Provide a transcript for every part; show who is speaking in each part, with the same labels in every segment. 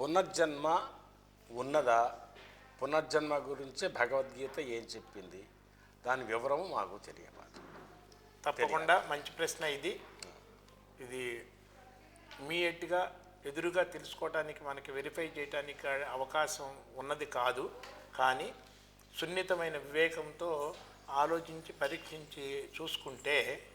Speaker 1: పునర్జన్మ ఉన్నదా? పునర్జన్మ గురించి భగవద్గీత ఏం చెప్పింది? దాని వివరము మాకు తెలియమాట
Speaker 2: తప్పకుండా మంచి ప్రశ్న ఇది. ఇది ఇమీడియట్గా ఎదురుగా తెలుసుకోవడానికి మనకి వెరిఫై చేయడానికి అవకాశం ఉన్నది కాదు. కానీ సున్నితమైన వివేకంతో ఆలోచించి పరీక్షించి చూసుకుంటే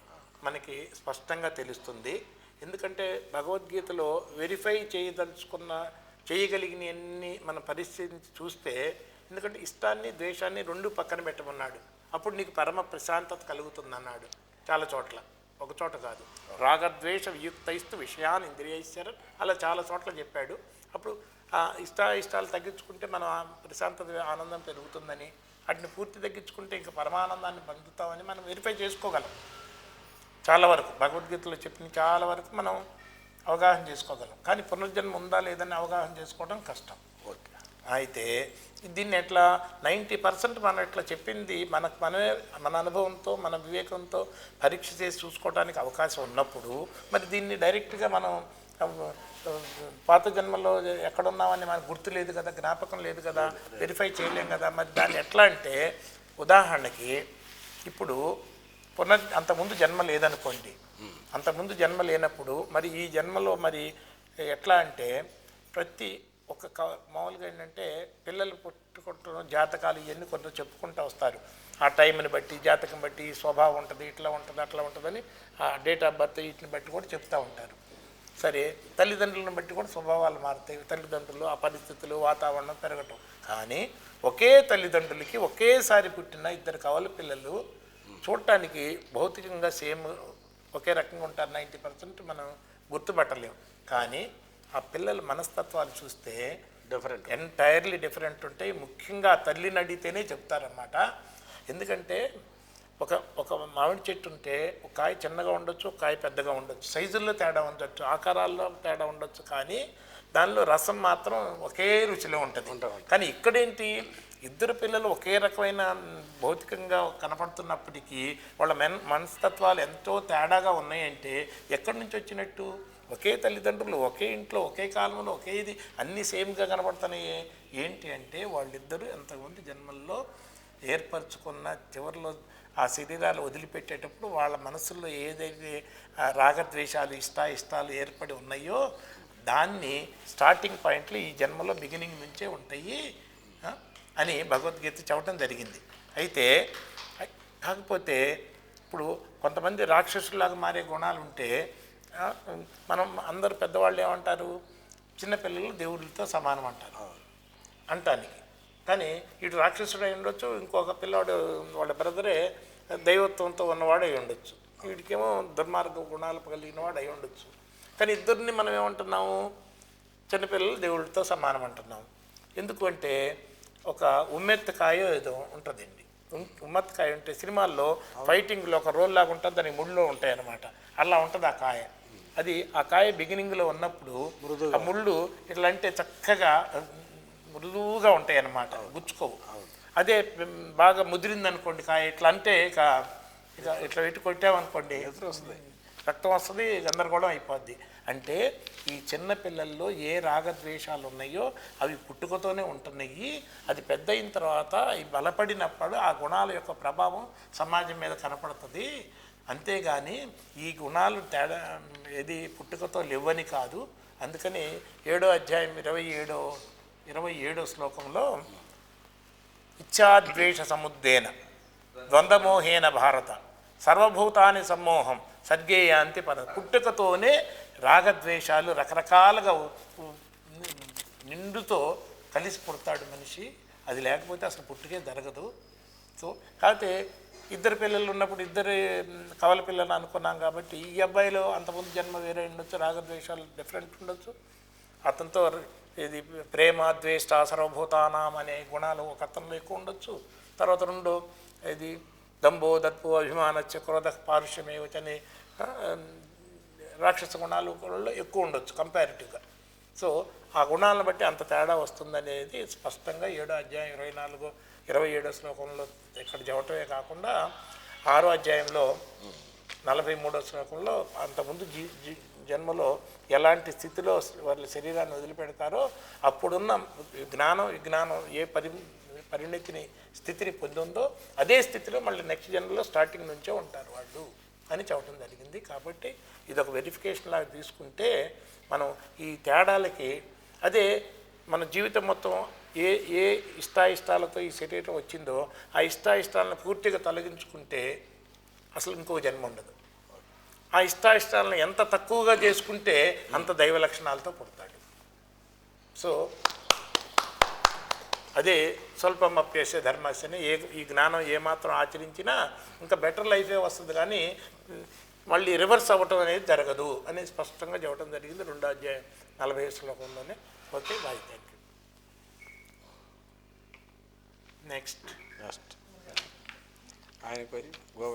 Speaker 2: మనకి స్పష్టంగా తెలుస్తుంది. ఎందుకంటే భగవద్గీతలో వెరిఫై చేయదలుచుకున్న చేయగలిగినవన్నీ మన పరిస్థితిని చూస్తే ఎందుకంటే ఇష్టాన్ని ద్వేషాన్ని రెండు పక్కన పెట్టమన్నాడు. అప్పుడు నీకు పరమ ప్రశాంతత కలుగుతుంది అన్నాడు చాలా చోట్ల. ఒక చోట కాదు. రాగద్వేష వియుక్తైస్తు విషయాన్ని ఇంద్రియైశ్వరం అలా చాలా చోట్ల చెప్పాడు. అప్పుడు ఆ ఇష్ట ఇష్టాలు తగ్గించుకుంటే మనం ఆ ప్రశాంతత ఆనందం పెరుగుతుందని వాటిని పూర్తి తగ్గించుకుంటే ఇంకా పరమానందాన్ని పొందుతామని మనం వెరిఫై చేసుకోగలం. చాలా వరకు భగవద్గీతలో చెప్పిన చాలా వరకు మనం అవగాహన చేసుకోగలం. కానీ పునర్జన్మ ఉందా లేదని అవగాహన చేసుకోవడం కష్టం.
Speaker 1: ఓకే.
Speaker 2: అయితే దీన్ని ఎట్లా నైంటీ పర్సెంట్ మనం ఇట్లా చెప్పింది మనకు మనమే మన అనుభవంతో మన వివేకంతో పరీక్ష చేసి చూసుకోవడానికి అవకాశం ఉన్నప్పుడు మరి దీన్ని డైరెక్ట్గా మనం పాత జన్మలో ఎక్కడున్నామని మనకు గుర్తు లేదు కదా జ్ఞాపకం లేదు కదా వెరిఫై చేయలేం కదా మరి దాన్ని ఎట్లా అంటే ఉదాహరణకి ఇప్పుడు పునర్ అంతకుముందు జన్మ లేదనుకోండి. అంతకుముందు జన్మ లేనప్పుడు మరి ఈ జన్మలో మరి ఎట్లా అంటే ప్రతి ఒక క- మామూలుగా ఏంటంటే పిల్లలు పుట్టుకుంటున్న జాతకాలు ఇవన్నీ కొంత చెప్పుకుంటూ వస్తారు. ఆ టైంని బట్టి జాతకం బట్టి స్వభావం ఉంటుంది ఇట్లా ఉంటుంది అట్లా ఉంటుందని ఆ డేట్ ఆఫ్ బర్త్ వీటిని బట్టి కూడా చెప్తూ ఉంటారు. సరే తల్లిదండ్రులను బట్టి కూడా స్వభావాలు మారుతాయి. తల్లిదండ్రులు ఆ పరిస్థితులు వాతావరణం పెరగటం. కానీ ఒకే తల్లిదండ్రులకి ఒకేసారి పుట్టిన ఇద్దరు కవల పిల్లలు చూడటానికి భౌతికంగా సేమ్ ఒకే రకంగా ఉంటారు నైంటీ పర్సెంట్ మనం గుర్తుపట్టలేం. కానీ ఆ పిల్లల మనస్తత్వాలు చూస్తే
Speaker 1: డిఫరెంట్
Speaker 2: ఎంటైర్లీ డిఫరెంట్ ఉంటాయి. ముఖ్యంగా తల్లిని అడిగితేనే చెప్తారన్నమాట. ఎందుకంటే ఒక ఒక మామిడి చెట్టు ఉంటే ఒక కాయ చిన్నగా ఉండొచ్చు ఒక కాయ పెద్దగా ఉండొచ్చు. సైజుల్లో తేడా ఉండొచ్చు ఆకారాల్లో తేడా ఉండొచ్చు కానీ దానిలో రసం మాత్రం ఒకే రుచిలో ఉంటుంది. కానీ ఇక్కడేంటి ఇద్దరు పిల్లలు ఒకే రకమైన భౌతికంగా కనపడుతున్నప్పటికీ వాళ్ళ మెన్ మనస్తత్వాలు ఎంతో తేడాగా ఉన్నాయంటే ఎక్కడి నుంచి వచ్చినట్టు? ఒకే తల్లిదండ్రులు ఒకే ఇంట్లో ఒకే కాలంలో ఒకే ఇది అన్నీ సేమ్గా కనబడుతున్నాయి ఏంటి అంటే వాళ్ళిద్దరూ ఎంతమంది జన్మల్లో ఏర్పరచుకున్న చివరిలో ఆ శరీరాలు వదిలిపెట్టేటప్పుడు వాళ్ళ మనసుల్లో ఏదైతే రాగద్వేషాలు ఇష్ట ఇష్టాలు ఏర్పడి ఉన్నాయో దాన్ని స్టార్టింగ్ పాయింట్లు ఈ జన్మలో బిగినింగ్ నుంచే ఉంటాయి అని భగవద్గీత చెప్పడం జరిగింది. అయితే కాకపోతే ఇప్పుడు కొంతమంది రాక్షసులాగా మారే గుణాలు ఉంటే మనం అందరు పెద్దవాళ్ళు ఏమంటారు? చిన్నపిల్లలు దేవుళ్ళతో సమానం అంటారు. అంటానికి. కానీ ఇటు రాక్షసుడు అయి ఉండొచ్చు ఇంకొక పిల్లవాడు వాళ్ళ బ్రదరే దైవత్వంతో ఉన్నవాడు అయి ఉండొచ్చు. వీడికేమో దుర్మార్గ గుణాలు కలిగిన వాడు అయి ఉండొచ్చు. కానీ ఇద్దరిని మనం ఏమంటున్నాము? చిన్నపిల్లలు దేవుడితో సమానం అంటున్నాం ఎందుకు అంటే ఒక ఉమ్మెత్తకాయ ఏదో ఉంటుందండి. ఉమ్- ఉమ్మెత్తకాయ ఉంటే సినిమాల్లో ఫైటింగ్లో ఒక రోల్ లాగా ఉంటుంది దానికి ముళ్ళు ఉంటాయి అన్నమాట అలా ఉంటుంది ఆ కాయ. అది ఆ కాయ బిగినింగ్లో ఉన్నప్పుడు ఆ ముళ్ళు ఇట్లా అంటే చక్కగా మృదువుగా ఉంటాయి అన్నమాట గుచ్చుకోవు. అదే బాగా ముదిరింది అనుకోండి ఇట్లా అంటే ఇక ఇక ఇట్లా పెట్టి కొట్టామనుకోండి రక్తం వస్తుంది గందరగోళం అయిపోద్ది. అంటే ఈ చిన్న పిల్లల్లో ఏ రాగద్వేషాలు ఉన్నాయో అవి పుట్టుకతోనే ఉంటున్నాయి. అది పెద్ద అయిన తర్వాత అవి బలపడినప్పుడు ఆ గుణాల యొక్క ప్రభావం సమాజం మీద కనపడుతుంది. అంతేగాని ఈ గుణాలు తేడా ఏది పుట్టుకతో లేవని కాదు. అందుకని ఏడో అధ్యాయం ఇరవై ఏడో ఇరవై ఏడో శ్లోకంలో ఇచ్చాద్వేష సముద్దేన ద్వంద్వమోహేన భారత సర్వభూతాని సమ్మోహం సద్గేయాంతి పద పుట్టుకతోనే రాగద్వేషాలు రకరకాలుగా నిండుతో కలిసి పుడతాడు మనిషి. అది లేకపోతే అసలు పుట్టుకే జరగదు. సో కాకపోతే ఇద్దరు పిల్లలు ఉన్నప్పుడు ఇద్దరు కవల పిల్లలు అనుకున్నాం కాబట్టి ఈ అబ్బాయిలో అంతకుముందు జన్మ వేరే ఉండొచ్చు రాగద్వేషాలు డిఫరెంట్ ఉండొచ్చు. అతనితో ఇది ప్రేమ ద్వేష్ట సర్వభూతానాం అనే గుణాలు ఒక అతనిలో ఎక్కువ ఉండొచ్చు. తర్వాత రెండు ఇది దంభో దత్పు అభిమానచ్చ క్రోధ పారుష్యమేవచ్ అనే రాక్షస గుణాలు కూడా ఎక్కువ ఉండొచ్చు కంపారిటివ్గా సో ఆ గుణాలను బట్టి అంత తేడా వస్తుందనేది స్పష్టంగా ఏడో అధ్యాయం ఇరవై నాలుగు ఇరవై ఏడో శ్లోకంలో ఇక్కడ చెప్పటమే కాకుండా ఆరో అధ్యాయంలో నలభై మూడో శ్లోకంలో అంతకుముందు జీ జీ జన్మలో ఎలాంటి స్థితిలో వాళ్ళ శరీరాన్ని వదిలిపెడతారో అప్పుడున్న జ్ఞానం విజ్ఞానం ఏ పరి పరిణతిని స్థితిని పొందుందో అదే స్థితిలో మళ్ళీ నెక్స్ట్ జన్మలో స్టార్టింగ్ నుంచే ఉంటారు వాళ్ళు అని చెప్పడం జరిగింది. కాబట్టి ఇది ఒక వెరిఫికేషన్ లాగా తీసుకుంటే మనం ఈ తేడాలకి అదే మన జీవితం మొత్తం ఏ ఏ ఇష్టాయిష్టాలతో ఈ శరీరం వచ్చిందో ఆ ఇష్టాయిష్టాలను పూర్తిగా తొలగించుకుంటే అసలు ఇంకో జన్మ ఉండదు. ఆ ఇష్టాయిష్టాలను ఎంత తక్కువగా చేసుకుంటే అంత దైవ లక్షణాలతో పుడతాడు. సో అదే స్వల్పం అప్యేసే ధర్మస్యని ఏ ఈ జ్ఞానం ఏమాత్రం ఆచరించినా ఇంకా బెటర్ లైఫే వస్తుంది కానీ మళ్ళీ రివర్స్ అవ్వటం అనేది జరగదు అనేది స్పష్టంగా చెప్పడం జరిగింది రెండో అధ్యాయం నలభై శ్లోకంలోనే. Okay bye thank you. Next.
Speaker 1: Next. ఆయన